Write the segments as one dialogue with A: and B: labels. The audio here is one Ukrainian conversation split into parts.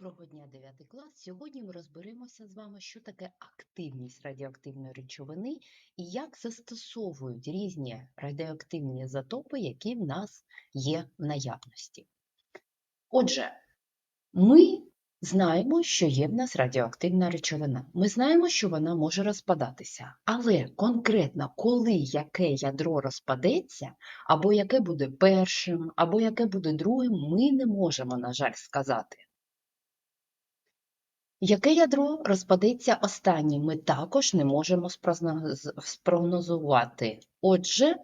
A: Доброго дня, 9 клас. Сьогодні ми розберемося з вами, що таке активність радіоактивної речовини і як застосовують різні радіоактивні ізотопи, які в нас є в наявності. Отже, ми знаємо, що є в нас радіоактивна речовина. Ми знаємо, що вона може розпадатися. Але конкретно, коли яке ядро розпадеться, або яке буде першим, або яке буде другим, ми не можемо, на жаль, сказати. Яке ядро розпадеться останнім, ми також не можемо спрогнозувати. Отже,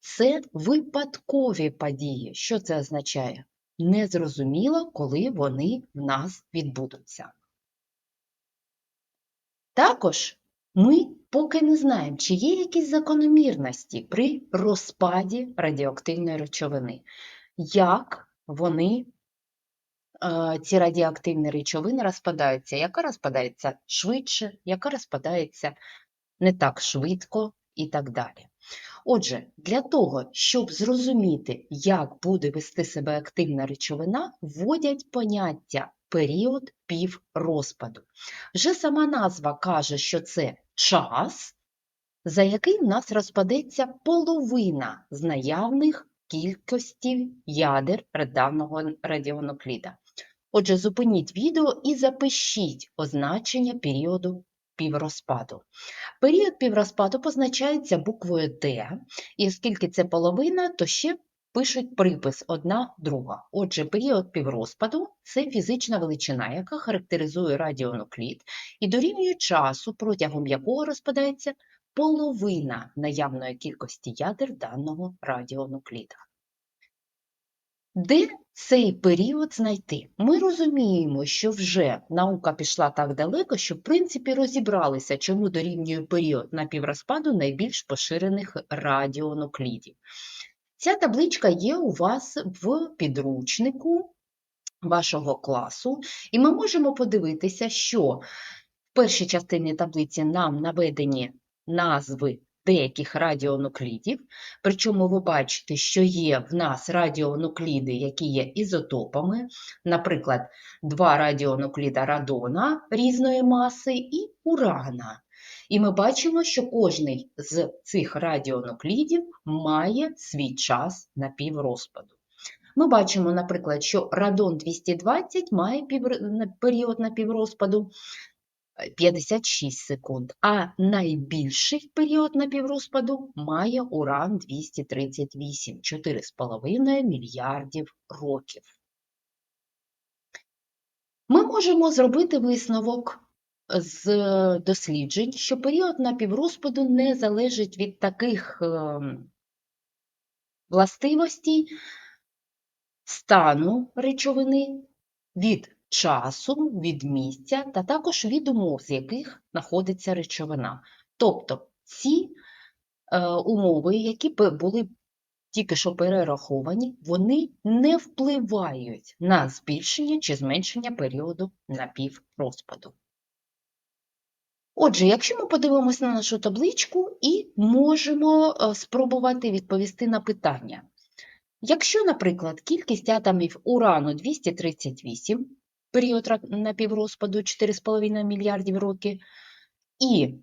A: це випадкові події. Що це означає? Незрозуміло, коли вони в нас відбудуться. Також ми поки не знаємо, чи є якісь закономірності при розпаді радіоактивної речовини, як вони ці радіоактивні речовини розпадаються, яка розпадається швидше, яка розпадається не так швидко і так далі. Отже, для того, щоб зрозуміти, як буде вести себе активна речовина, вводять поняття період піврозпаду. Вже сама назва каже, що це час, за який в нас розпадеться половина з наявних кількості ядер даного радіонукліда. Отже, зупиніть відео і запишіть означення періоду піврозпаду. Період піврозпаду позначається буквою Д, і оскільки це половина, то ще пишуть припис одна друга. Отже, період піврозпаду це фізична величина, яка характеризує радіонуклід і дорівнює часу, протягом якого розпадається половина наявної кількості ядер даного радіонукліда. Де цей період знайти? Ми розуміємо, що вже наука пішла так далеко, що в принципі розібралися, чому дорівнює період напіврозпаду найбільш поширених радіонуклідів. Ця табличка є у вас в підручнику вашого класу, і ми можемо подивитися, що в першій частині таблиці нам наведені назви деяких радіонуклідів, причому ви бачите, що є в нас радіонукліди, які є ізотопами, наприклад, два радіонукліда радона різної маси і урана. І ми бачимо, що кожний з цих радіонуклідів має свій час напіврозпаду. Ми бачимо, наприклад, що радон 220 має півр- на- період напіврозпаду 56 секунд, а найбільший період напіврозпаду має уран 238 4,5 мільярдів років. Ми можемо зробити висновок з досліджень, що період напіврозпаду не залежить від таких ем, властивостей стану речовини, від часу, від місця та також від умов, з яких знаходиться речовина. Тобто ці е, умови, які були тільки що перераховані, вони не впливають на збільшення чи зменшення періоду напіврозпаду. Отже, якщо ми подивимося на нашу табличку і можемо е, спробувати відповісти на питання. Якщо, наприклад, кількість атомів урану 238, період напіврозпаду 4,5 мільярдів років, і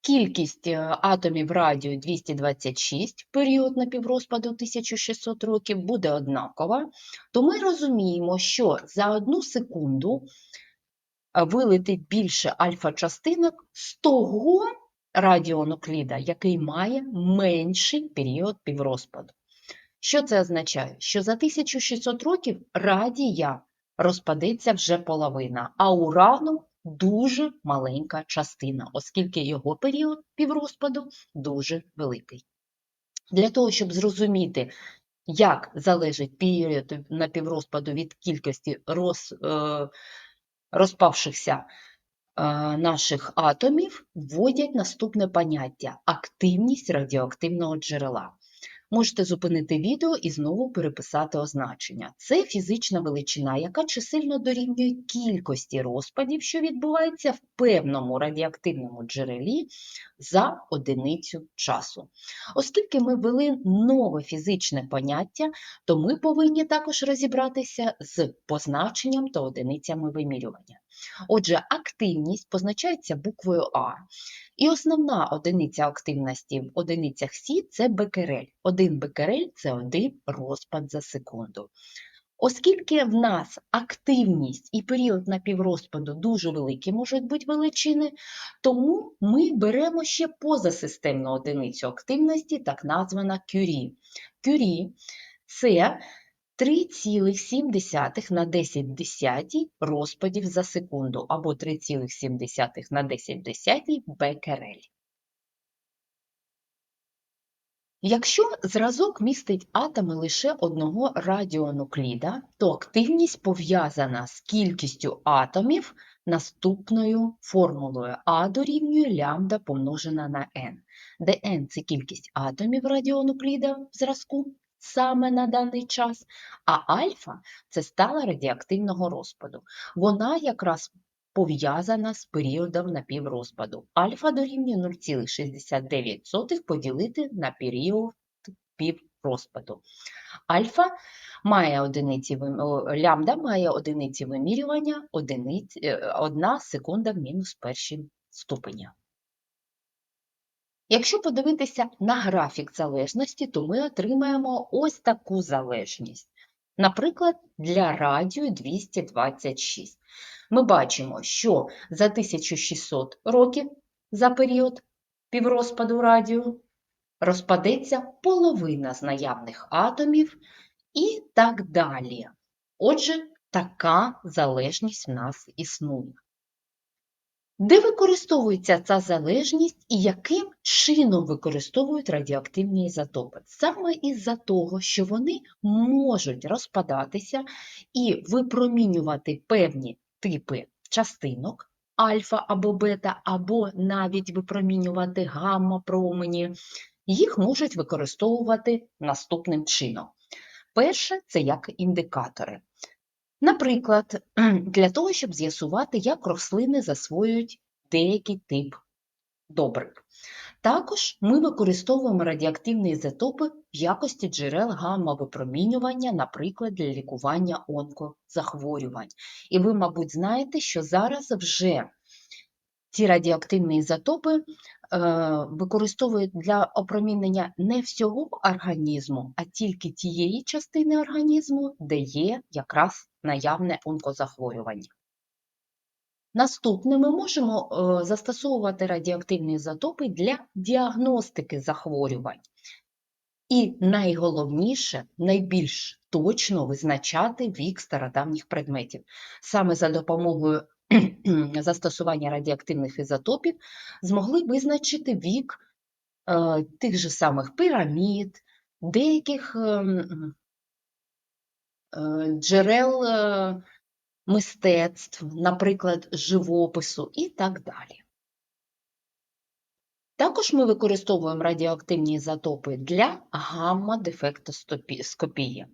A: кількість е, атомів радію 226, період напіврозпаду 1600 років, буде однакова, то ми розуміємо, що за одну секунду е, вилетить більше альфа-частинок з того радіонукліда, який має менший період піврозпаду. Що це означає? Що за 1600 років радія розпадеться вже половина, а урану дуже маленька частина, оскільки його період піврозпаду дуже великий. Для того, щоб зрозуміти, як залежить період напіврозпаду від кількості роз, е, розпавшихся е, наших атомів, вводять наступне поняття активність радіоактивного джерела. Можете зупинити відео і знову переписати означення. Це фізична величина, яка чисельно дорівнює кількості розпадів, що відбувається в певному радіоактивному джерелі за одиницю часу. Оскільки ми ввели нове фізичне поняття, то ми повинні також розібратися з позначенням та одиницями вимірювання. Отже, активність позначається буквою А. І основна одиниця активності в одиницях Сі це бекерель. Один бекерель це один розпад за секунду. Оскільки в нас активність і період напіврозпаду дуже великі можуть бути величини, тому ми беремо ще позасистемну одиницю активності, так названа кюрі. Кюрі це 3,7 на 10 десятій розпадів за секунду або 3,7 на 10 десятій бекерель. Якщо зразок містить атоми лише одного радіонукліда, то активність пов'язана з кількістю атомів наступною формулою А дорівнює лямбда помножена на n, де n – це кількість атомів радіонукліда в зразку саме на даний час, а альфа – це стала радіоактивного розпаду. Вона якраз пов'язана з періодом напіврозпаду. Альфа дорівнює 0,69 поділити на період піврозпаду. Альфа має одиниці лямбда має одиниці вимірювання 1 секунда в мінус першій ступеня. Якщо подивитися на графік залежності, то ми отримаємо ось таку залежність. Наприклад, для радіо 226. Ми бачимо, що за 1600 років за період піврозпаду радіо розпадеться половина з наявних атомів і так далі. Отже, така залежність в нас існує. Де використовується ця залежність і яким чином використовують радіоактивні ізотопи? Саме із-за того, що вони можуть розпадатися і випромінювати певні типи частинок альфа або бета, або навіть випромінювати гамма-промені, їх можуть використовувати наступним чином. Перше це як індикатори. Наприклад, для того, щоб з'ясувати, як рослини засвоюють деякий тип добрив. Також ми використовуємо радіоактивні ізотопи в якості джерел гамма-випромінювання, наприклад, для лікування онкозахворювань. І ви, мабуть, знаєте, що зараз вже ці радіоактивні ізотопи використовують для опромінення не всього організму, а тільки тієї частини організму, де є якраз наявне онкозахворювання. Наступне ми можемо е, застосовувати радіоактивні ізотопи для діагностики захворювань. І найголовніше, найбільш точно визначати вік стародавніх предметів. Саме за допомогою застосування радіоактивних ізотопів змогли визначити вік е, тих же самих пірамід, деяких ем, е, джерел е, мистецтв, наприклад, живопису і так далі. Також ми використовуємо радіоактивні ізотопи для гамма-дефектоскопії.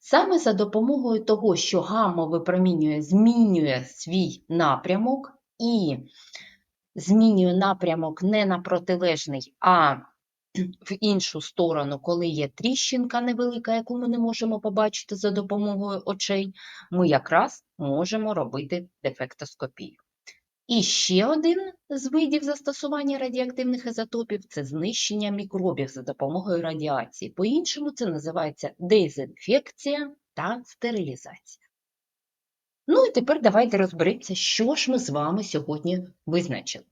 A: Саме за допомогою того, що гамма випромінює, змінює свій напрямок і змінює напрямок не на протилежний, а в іншу сторону, коли є тріщинка невелика, яку ми не можемо побачити за допомогою очей, ми якраз можемо робити дефектоскопію. І ще один з видів застосування радіоактивних ізотопів це знищення мікробів за допомогою радіації. По-іншому це називається дезінфекція та стерилізація. Ну і тепер давайте розберемося, що ж ми з вами сьогодні визначили.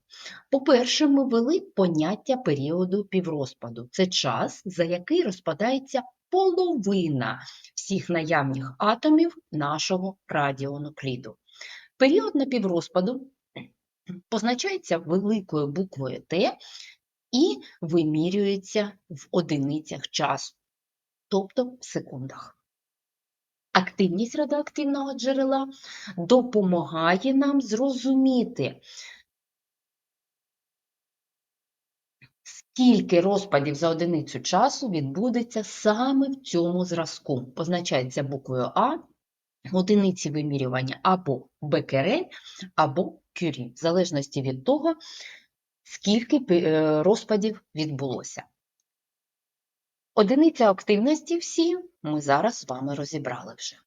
A: По-перше, ми ввели поняття періоду піврозпаду. Це час, за який розпадається половина всіх наявних атомів нашого радіонукліду. Період напіврозпаду позначається великою буквою Т і вимірюється в одиницях часу, тобто в секундах. Активність радіоактивного джерела допомагає нам зрозуміти, скільки розпадів за одиницю часу відбудеться саме в цьому зразку. Позначається буквою А, одиниці вимірювання або бекерель, або кюрі, в залежності від того, скільки е, розпадів відбулося. Одиниця активності всі ми зараз з вами розібрали вже.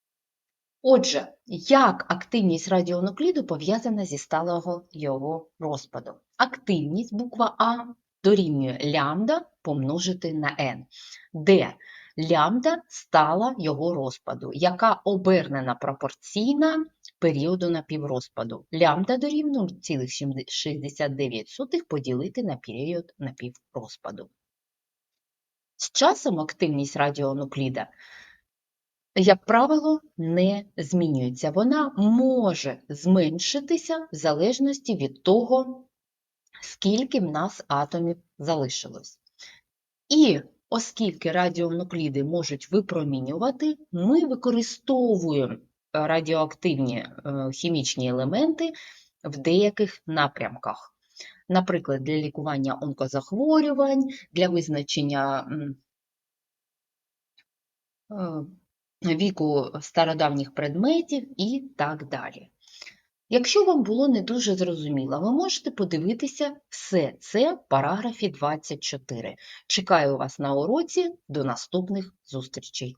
A: Отже, як активність радіонукліду пов'язана зі сталого його розпадом? Активність, буква А, дорівнює лямбда помножити на n, де лямбда стала його розпаду, яка обернена пропорційна періоду напіврозпаду. Лямбда дорівнює 0,69 поділити на період напіврозпаду. З часом активність радіонукліда як правило, не змінюється. Вона може зменшитися в залежності від того, скільки в нас атомів залишилось. І оскільки радіонукліди можуть випромінювати, ми використовуємо радіоактивні е, хімічні елементи в деяких напрямках. Наприклад, для лікування онкозахворювань, для визначення е, віку стародавніх предметів і так далі. Якщо вам було не дуже зрозуміло, ви можете подивитися все це в параграфі 24. Чекаю вас на уроці. До наступних зустрічей!